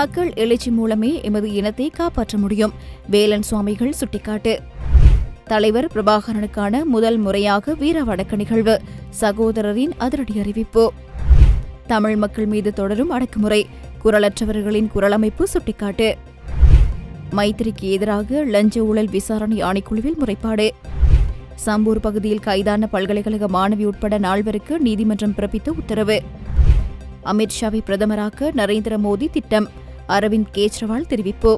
மக்கள் எழுச்சி மூலமே எமது இனத்தை காப்பாற்ற முடியும். வேலன் சுவாமிகள் சுட்டிக்காட்டு. தலைவர் பிரபாகரனுக்கான முதல் முறையாக வீர வடக்கு நிகழ்வு. சகோதரரின் அதிரடி அறிவிப்பு. தமிழ் மக்கள் மீது தொடரும் அடக்குமுறை. குரலற்றவர்களின் குரலமைப்பு சுட்டிக்காட்டு. மைத்திரிக்கு எதிராக லஞ்ச ஊழல் விசாரணை ஆணைக்குழுவில் முறைப்பாடு. சம்பூர் பகுதியில் கைதான பல்கலைக்கழக மாணவி உட்பட நால்வருக்கு நீதிமன்றம் பிறப்பித்த உத்தரவு. அமித்ஷாவை பிரதமராக்க நரேந்திர மோடி திட்டம். அரவிந்த் கெஜ்ரிவால் தெரிவிப்பு.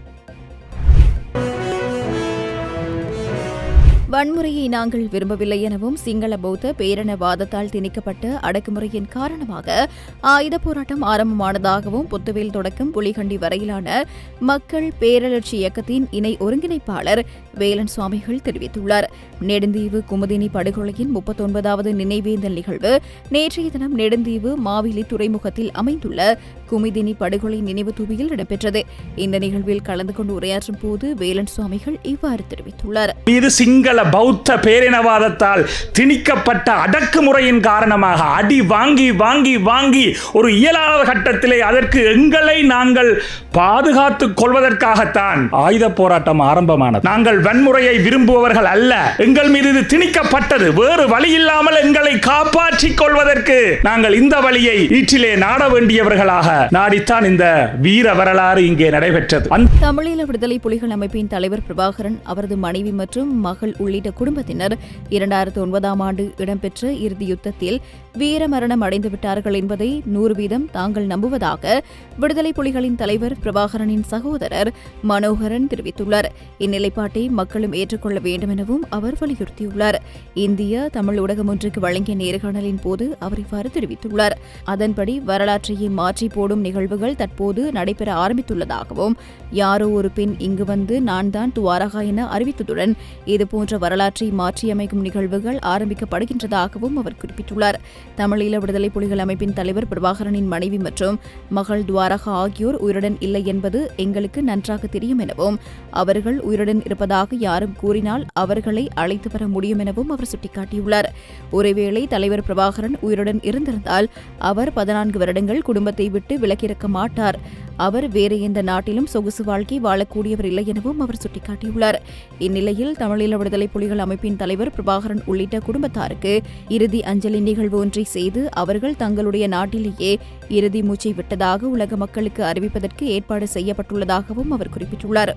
வன்முறையை நாங்கள் விரும்பவில்லை எனவும் சிங்கள பௌத்த பேரணவாதத்தால் திணிக்கப்பட்ட அடக்குமுறையின் காரணமாக ஆயுத போராட்டம் ஆரம்பமானதாகவும் புத்துவேல் தொடக்கம் புலிகண்டி வரையிலான மக்கள் பேரழற்சி இயக்கத்தின் இணை ஒருங்கிணைப்பாளர் வேலன் சுவாமிகள் தெரிவித்துள்ளார். நெடுந்தீவு குமுதினி படுகொலையின் முப்பத்தொன்பதாவது நினைவேந்தல் நிகழ்வு நேற்றைய தினம் நெடுந்தீவு மாவிலி துறைமுகத்தில் அமைந்துள்ள குமுதினி படுகொலை நினைவு தூவியில் இடம்பெற்றது. இந்த நிகழ்வில் கலந்து கொண்டு உரையாற்றும் போது வேலன் சுவாமிகள் இவ்வாறு தெரிவித்துள்ளார். மீது சிங்கள பௌத்த பேரினவாதத்தால் திணிக்கப்பட்ட அடக்குமுறையின் காரணமாக அடி வாங்கி வாங்கி வாங்கி ஒரு இயலாத கட்டத்திலே அதற்கு எங்களை நாங்கள் பாதுகாத்துக் கொள்வதற்காகத்தான் ஆயுத போராட்டம் ஆரம்பமானது. நாங்கள் வன்முறையை விரும்புபவர்கள் அல்ல. எங்கள் மீது இது திணிக்கப்பட்டது. வேறு வழி இல்லாமல் எங்களை காப்பாற்றிக் கொள்வதற்கு நாங்கள் இந்த வழியை ஈற்றிலே நாட வேண்டியவர்களாக நாடித்தான் இந்த வீர வரலாறு இங்கே நடைபெற்றது. அந்த தமிழீழ விடுதலை புலிகள் அமைப்பின் தலைவர் பிரபாகரன் அவரது மனைவி மற்றும் மகள் உள்ளிட்ட குடும்பத்தினர் இரண்டாயிரத்து ஒன்பதாம் ஆண்டு இடம்பெற்ற இறுதி யுத்தத்தில் வீரமரணம் அடைந்துவிட்டார்கள் என்பதை நூறு வீதம் தாங்கள் நம்புவதாக விடுதலை புலிகளின் தலைவர் பிரபாகரனின் சகோதரர் மனோகரன் தெரிவித்துள்ளார். இந்நிலைப்பாட்டை மக்களும் ஏற்றுக்கொள்ள வேண்டும் எனவும் அவர் வலியுறுத்தியுள்ளார். இந்திய தமிழ் ஊடகம் ஒன்றுக்கு வழங்கிய நேர்காணலின் போது அவர் இவ்வாறு தெரிவித்துள்ளார். அதன்படி வரலாற்றையே மாற்றி போடும் நிகழ்வுகள் தற்போது நடைபெற ஆரம்பித்துள்ளதாகவும் யாரோ ஒரு பெண் இங்கு வந்து நான் தான் துவாரகா என அறிவித்ததுடன் இதுபோன்ற வரலாற்றை மாற்றியமைக்கும் நிகழ்வுகள் ஆரம்பிக்கப்படுகின்றதாகவும் அவர் குறிப்பிட்டுள்ளார். தமிழீழ விடுதலை புலிகள் அமைப்பின் தலைவர் பிரபாகரனின் மனைவி மற்றும் மகள் துவாரகா ஆகியோர் உயிருடன் இல்லை என்பது எங்களுக்கு நன்றாக தெரியும் எனவும் அவர்கள் உயிருடன் இருப்பதாக யாரும் கூறினால் அவர்களை அழைத்து வர முடியும் எனவும் அவர் சுட்டிக்காட்டியுள்ளார். ஒருவேளை தலைவர் பிரபாகரன் உயிருடன் இருந்திருந்தால் அவர் பதினான்கு வருடங்கள் குடும்பத்தை விட்டு விலகியிருக்க மாட்டார். அவர் வேறு எந்த நாட்டிலும் சொகுசு வாழ்க்கை வாழக்கூடியவர் இல்லை எனவும் அவர் சுட்டிக்காட்டியுள்ளார். இந்நிலையில் தமிழீழ விடுதலை புலிகள் அமைப்பின் தலைவர் பிரபாகரன் உள்ளிட்ட குடும்பத்தாருக்கு இறுதி அஞ்சலி நிகழ்வு ஒன்றை செய்து அவர்கள் தங்களுடைய நாட்டிலேயே இறுதி மூச்சை விட்டதாக உலக மக்களுக்கு அறிவிப்பதற்கு ஏற்பாடு செய்யப்பட்டுள்ளதாகவும் அவர் குறிப்பிட்டுள்ளார்.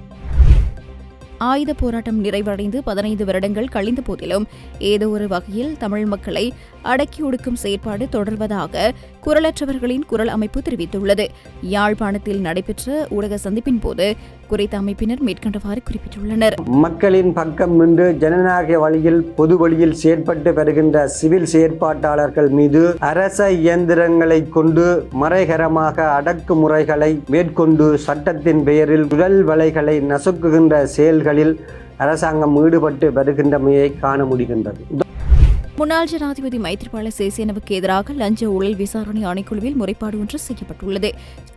ஆயுத போராட்டம் நிறைவடைந்து பதினைந்து வருடங்கள் கழிந்த போதிலும் ஏதோ ஒரு வகையில் தமிழ் மக்களை அடக்கி ஒடுக்கும் செயற்பாடு தொடர்வதாக குரலற்றவர்களின் குரல் அமைப்பு தெரிவித்துள்ளது. யாழ்ப்பாணத்தில் நடைபெற்ற ஊடக சந்திப்பின் போது குறித்த அமைப்பினர் மேற்கண்டவாறு குறிப்பிட்டுள்ளனர். மக்களின் பக்கம் நின்று ஜனநாயக வழியில் பொது வழியில் செயற்பட்டு வருகின்ற சிவில் செயற்பாட்டாளர்கள் மீது அரச இயந்திரங்களை கொண்டு மறைகரமாக அடக்குமுறைகளை மேற்கொண்டு சட்டத்தின் பெயரில் குழல் வலைகளை நசுக்குகின்ற செயல்களில் அரசாங்கம் ஈடுபட்டு வருகின்றமையை காண முடிகின்றது. முன்னாள் ஜனாதிபதி மைத்ரிபால சிறிசேனவுக்கு எதிராக லஞ்ச ஊழல் விசாரணை ஆணைக்குழுவில் முறைப்பாடு ஒன்று செய்யப்பட்டுள்ளது.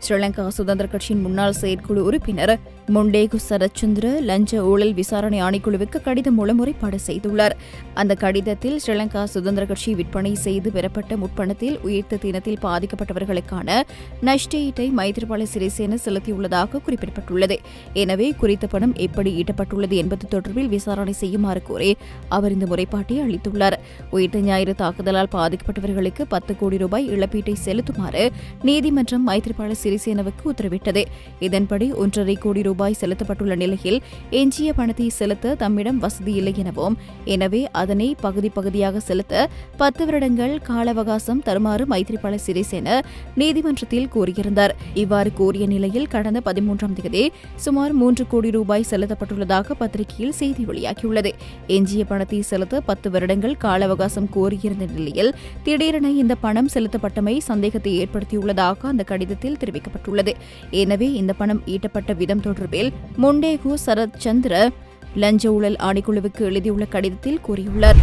ஸ்ரீலங்கா சுதந்திர கட்சியின் முன்னாள் செயற்குழு உறுப்பினர் முண்டேகு சரச்சந்திர லஞ்ச ஊழல் விசாரணை ஆணைக்குழுவுக்கு கடிதம் மூலம் முறைப்பாடு செய்துள்ளார். அந்த கடிதத்தில் ஸ்ரீலங்கா சுதந்திர கட்சி விற்பனை செய்து பெறப்பட்ட முற்பணத்தில் உயிர்த்த தினத்தில் பாதிக்கப்பட்டவர்களுக்கான நஷ்டஈட்டை மைத்ரிபால சிறிசேன செலுத்தியுள்ளதாக குறிப்பிடப்பட்டுள்ளது. எனவே குறித்த பணம் எப்படி ஈட்டப்பட்டுள்ளது என்பது தொடர்பில் விசாரணை செய்யுமாறு கோரி அவர் இந்த முறைப்பாட்டை அளித்துள்ளார். உயிர்த்த ஞாயிறு தாக்குதலால் பாதிக்கப்பட்டவர்களுக்கு பத்து கோடி ரூபாய் இழப்பீட்டை செலுத்துமாறு நீதிமன்றம் மைத்திரிபால சிறிசேனவுக்கு உத்தரவிட்டது. இதன்படி ஒன்றரை கோடி ரூபாய் செலுத்தப்பட்டுள்ள நிலையில் எஞ்சிய பணத்தை செலுத்த தம்மிடம் வசதி இல்லை எனவும் எனவே அதனை பகுதி பகுதியாக செலுத்த பத்து வருடங்கள் கால அவகாசம் தருமாறு மைத்திரிபால சிறிசேன நீதிமன்றத்தில் கூறியிருந்தார். இவ்வாறு கோரிய நிலையில் கடந்த பதிமூன்றாம் தேதி சுமார் மூன்று கோடி ரூபாய் செலுத்தப்பட்டுள்ளதாக பத்திரிகையில் செய்தி வெளியாகியுள்ளது. எஞ்சிய பணத்தை செலுத்த பத்து வருடங்கள் கால அவகாசம் கோரியிருந்த நிலையில் திடீரென இந்த பணம் செலுத்தப்பட்டமை சந்தேகத்தை ஏற்படுத்தியுள்ளதாக அந்த கடிதத்தில் தெரிவிக்கப்பட்டுள்ளது. எனவே இந்த பணம் ஈட்டப்பட்ட விதம் தொடர்பில் முண்டேகு சரத் சந்திர லஞ்ச ஊழல் ஆணைக்குழுவுக்கு எழுதியுள்ள கடிதத்தில் கூறியுள்ளார்.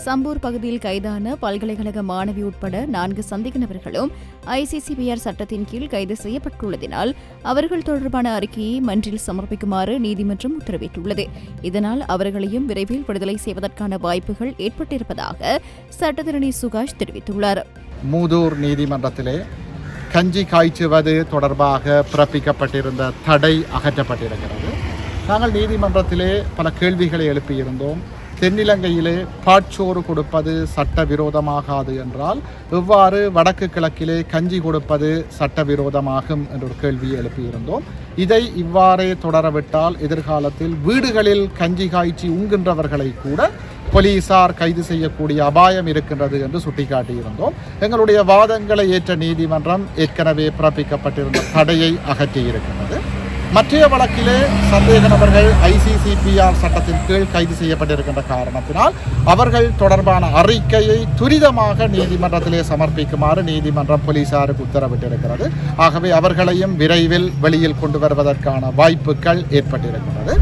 சம்பூர் பகுதியில் கைதான பல்கலைக்கழக மாணவி உட்பட நான்கு சந்தேக நபர்களும் ஐசிசிபிஆர் சட்டத்தின் கீழ் கைது செய்யப்பட்டுள்ளதினால் அவர்கள் தொடர்பான அறிக்கையை மன்றில் சமர்ப்பிக்குமாறு நீதிமன்றம் உத்தரவிட்டுள்ளது. இதனால் அவர்களையும் விரைவில் விடுதலை செய்வதற்கான வாய்ப்புகள் ஏற்பட்டிருப்பதாக சட்டத்தரணி சுகாஷ் தெரிவித்துள்ளார். மூதூர் நீதிமன்றத்திலே கஞ்சி காய்ச்சுவது தொடர்பாக பிறப்பிக்கப்பட்டிருந்த தடை அகற்றப்பட்டிருக்கிறது. நாங்கள் நீதிமன்றத்திலே பல கேள்விகளை எழுப்பியிருந்தோம். தென்னிலங்கையிலே பாட்சோறு கொடுப்பது சட்டவிரோதமாகாது என்றால் எவ்வாறு வடக்கு கிழக்கிலே கஞ்சி கொடுப்பது சட்டவிரோதமாகும் என்ற ஒரு கேள்வியை எழுப்பியிருந்தோம். இதை இவ்வாறே தொடரவிட்டால் எதிர்காலத்தில் வீடுகளில் கஞ்சி காய்ச்சி உண்கின்றவர்களை கூட போலீசார் கைது செய்யக்கூடிய அபாயம் இருக்கின்றது என்று சுட்டிக்காட்டியிருந்தோம். எங்களுடைய வாதங்களை ஏற்ற நீதிமன்றம் ஏற்கனவே பிறப்பிக்கப்பட்டிருந்த தடையை அகற்றியிருக்கின்றது. மற்றைய வழக்கிலே சந்தேக நபர்கள் ஐசிசிபிஆர் சட்டத்தின் கீழ் கைது செய்யப்பட்டிருக்கின்ற காரணத்தினால் அவர்கள் தொடர்பான அறிக்கையை துரிதமாக நீதிமன்றத்திலே சமர்ப்பிக்குமாறு நீதிமன்றம் போலீசாருக்கு உத்தரவிட்டிருக்கிறது. ஆகவே அவர்களையும் விரைவில் வெளியில் கொண்டு வருவதற்கான வாய்ப்புகள் ஏற்பட்டிருக்கிறது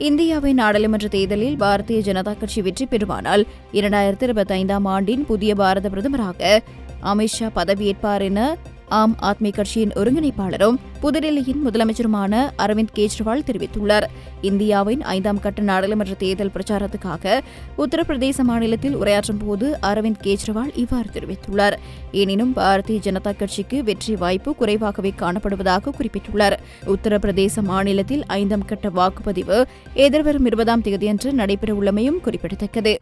இந்தியாவின் நாடாளுமன்ற தேர்தலில் பாரதிய ஜனதா கட்சி வெற்றி பெறுமானால் இரண்டாயிரத்தி இருபத்தி ஐந்தாம் ஆண்டின் புதிய பாரத பிரதமராக அமித்ஷா பதவியேற்பார் என ஆம் ஆத்மி கட்சியின் ஒருங்கிணைப்பாளரும் புதுடெல்லியின் முதலமைச்சருமான அரவிந்த் கெஜ்ரிவால் தெரிவித்துள்ளார். இந்தியாவின் ஐந்தாம் கட்ட நாடாளுமன்ற தேர்தல் பிரச்சாரத்துக்காக உத்தரப்பிரதேச மாநிலத்தில் உரையாற்றும் போது அரவிந்த் கெஜ்ரிவால் இவ்வாறு தெரிவித்துள்ளார். எனினும் பாரதிய ஜனதா கட்சிக்கு வெற்றி வாய்ப்பு குறைவாகவே காணப்படுவதாக குறிப்பிட்டுள்ளார். உத்தரப்பிரதேச மாநிலத்தில் ஐந்தாம் கட்ட வாக்குப்பதிவு எதிர்வரும் இருபதாம் தேதியன்று நடைபெறவுள்ளமையும் குறிப்பிடத்தக்கது.